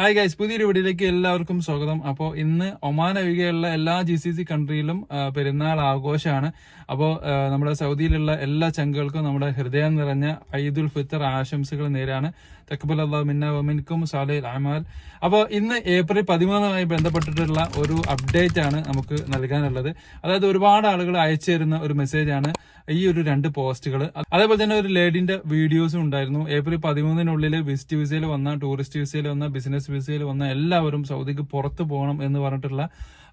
Hi guys പുതിയൊരു വീഡിയോയിലേക്ക് എല്ലാവർക്കും സ്വാഗതം. അപ്പോൾ ഇന്ന് ഒമാൻ ഒഴികെയുള്ള എല്ലാ ജി സി സി കൺട്രിയിലും പെരുന്നാൾ ആഘോഷമാണ്. അപ്പോൾ നമ്മുടെ സൗദിയിലുള്ള എല്ലാ ചങ്കുകൾക്കും നമ്മുടെ ഹൃദയം നിറഞ്ഞ ഈദുൽ ഫിത്തർ ആശംസകൾ നേരാണ്. തക്കബൽ അള്ളാഹ് മിന്ന വമിൻകും സാലയിൽ അമാൽ. അപ്പോൾ ഇന്ന് ഏപ്രിൽ പതിമൂന്നുമായി ബന്ധപ്പെട്ടിട്ടുള്ള ഒരു അപ്ഡേറ്റ് ആണ് നമുക്ക് നൽകാനുള്ളത്. അതായത് ഒരുപാട് ആളുകൾ അയച്ചു തരുന്ന ഒരു മെസ്സേജാണ് ഈ ഒരു രണ്ട് പോസ്റ്റുകൾ അതേപോലെ തന്നെ ഒരു ലേഡിന്റെ വീഡിയോസും ഉണ്ടായിരുന്നു. ഏപ്രിൽ പതിമൂന്നിനുള്ളിൽ വിസിറ്റ് വിസയിൽ വന്ന ടൂറിസ്റ്റ് വിസയിൽ വന്ന ബിസിനസ് വിസയിൽ വന്ന എല്ലാവരും സൗദിക്ക് പുറത്തു പോകണം എന്ന് പറഞ്ഞിട്ടുള്ള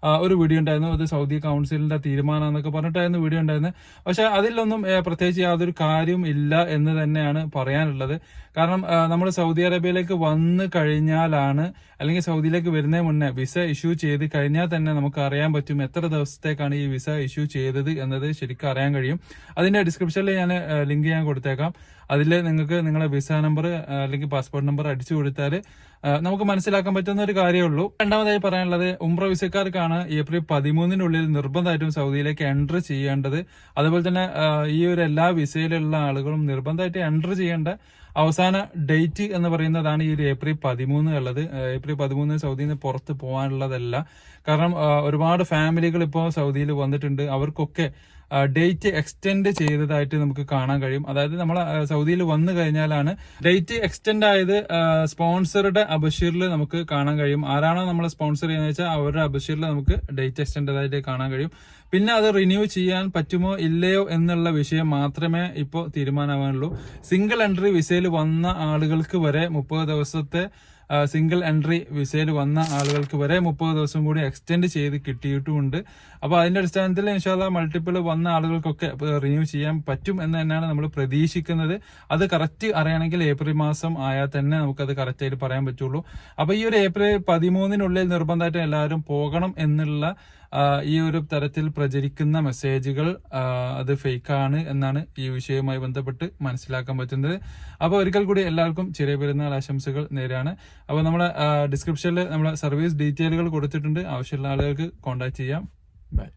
ഒരു വീഡിയോ ഉണ്ടായിരുന്നു. അത് സൗദി കൗൺസിലിന്റെ തീരുമാനം എന്നൊക്കെ പറഞ്ഞിട്ടായിരുന്നു വീഡിയോ ഉണ്ടായിരുന്നത്. പക്ഷെ അതിലൊന്നും പ്രത്യേകിച്ച് യാതൊരു കാര്യവും ഇല്ല എന്ന് തന്നെയാണ് പറയാനുള്ളത്. കാരണം നമ്മൾ സൗദി അറേബ്യയിലേക്ക് വന്നു കഴിഞ്ഞാലാണ് അല്ലെങ്കിൽ സൗദിയിലേക്ക് വരുന്നതിന് മുന്നേ വിസ ഇഷ്യൂ ചെയ്ത് കഴിഞ്ഞാൽ തന്നെ നമുക്ക് അറിയാൻ പറ്റും എത്ര ദിവസത്തേക്കാണ് ഈ വിസ ഇഷ്യൂ ചെയ്തത് എന്നത് ശരിക്കും അറിയാൻ കഴിയും. അതിന്റെ ഡിസ്ക്രിപ്ഷനിൽ ഞാൻ ലിങ്ക് ഞാൻ കൊടുത്തേക്കാം. അതിൽ നിങ്ങൾക്ക് നിങ്ങളുടെ വിസ നമ്പർ അല്ലെങ്കിൽ പാസ്പോർട്ട് നമ്പർ അടിച്ചു കൊടുത്താൽ നമുക്ക് മനസ്സിലാക്കാൻ പറ്റുന്ന ഒരു കാര്യമേ ഉള്ളൂ. രണ്ടാമതായി പറയാനുള്ളത് ഉംറ വിസക്കാർക്കാണ് ഏപ്രിൽ പതിമൂന്നിനുള്ളിൽ നിർബന്ധമായിട്ടും സൗദിയിലേക്ക് എൻട്രി ചെയ്യേണ്ടത്. അതുപോലെ തന്നെ ഈ ഒരു എല്ലാ വിസയിലുള്ള ആളുകളും നിർബന്ധമായിട്ട് എൻട്രി ചെയ്യേണ്ട അവസാന ഡേറ്റ് എന്ന് പറയുന്നതാണ് ഈ ഒരു ഏപ്രിൽ പതിമൂന്ന് ഉള്ളത്. ഏപ്രിൽ പതിമൂന്ന് സൗദിയിൽ നിന്ന് പുറത്ത് പോകാനുള്ളതല്ല. കാരണം ഒരുപാട് ഫാമിലികൾ ഇപ്പോൾ സൗദിയിൽ വന്നിട്ടുണ്ട്. അവർക്കൊക്കെ ഡേറ്റ് എക്സ്റ്റെൻഡ് ചെയ്തതായിട്ട് നമുക്ക് കാണാൻ കഴിയും. അതായത് നമ്മൾ സൗദിയിൽ വന്നു കഴിഞ്ഞാലാണ് ഡേറ്റ് എക്സ്റ്റെൻഡ് ആയത് സ്പോൺസറുടെ അബഷീറിൽ നമുക്ക് കാണാൻ കഴിയും. ആരാണോ നമ്മൾ സ്പോൺസർ ചെയ്യുന്നത് വെച്ചാൽ അവരുടെ അബഷീറിൽ നമുക്ക് ഡേറ്റ് എക്സ്റ്റെൻഡ് ആയിട്ട് കാണാൻ കഴിയും. പിന്നെ അത് റിന്യൂ ചെയ്യാൻ പറ്റുമോ ഇല്ലയോ എന്നുള്ള വിഷയം മാത്രമേ ഇപ്പോൾ തീരുമാനമാകാനുള്ളൂ സിംഗിൾ എൻട്രി വിസയിൽ വന്ന ആളുകൾക്ക് വരെ മുപ്പത് ദിവസത്തെ സിംഗിൾ എൻട്രി വിസയിൽ വന്ന ആളുകൾക്ക് വരെ മുപ്പത് ദിവസം കൂടി എക്സ്റ്റെൻഡ് ചെയ്ത് കിട്ടിയിട്ടുമുണ്ട്. അപ്പോൾ അതിന്റെ അടിസ്ഥാനത്തിൽ ഇൻഷാല്ല മൾട്ടിപ്പിൾ വന്ന ആളുകൾക്കൊക്കെ റിന്യൂ ചെയ്യാൻ പറ്റും എന്ന് തന്നെയാണ് നമ്മൾ പ്രതീക്ഷിക്കുന്നത്. അത് കറക്റ്റ് അറിയണമെങ്കിൽ ഏപ്രിൽ മാസം ആയാൽ തന്നെ നമുക്കത് കറക്റ്റ് ആയിട്ട് പറയാൻ പറ്റുള്ളൂ. അപ്പോൾ ഈ ഒരു ഏപ്രിൽ പതിമൂന്നിനുള്ളിൽ നിർബന്ധമായിട്ടും എല്ലാവരും പോകണം എന്നുള്ള ഈ ഒരു തരത്തിൽ പ്രചരിക്കുന്ന മെസ്സേജുകൾ അത് ഫേക്കാണ് എന്നാണ് ഈ വിഷയവുമായി ബന്ധപ്പെട്ട് മനസ്സിലാക്കാൻ പറ്റുന്നത്. അപ്പോൾ ഒരിക്കൽ കൂടി എല്ലാവർക്കും ചെറിയ പെരുന്നാൾ ആശംസകൾ നേരാണ്. അപ്പോൾ നമ്മുടെ ഡിസ്ക്രിപ്ഷനിൽ നമ്മുടെ സർവീസ് ഡീറ്റെയിലുകൾ കൊടുത്തിട്ടുണ്ട്. ആവശ്യമുള്ള ആളുകൾക്ക് കോൺടാക്ട് ചെയ്യാം. ബൈ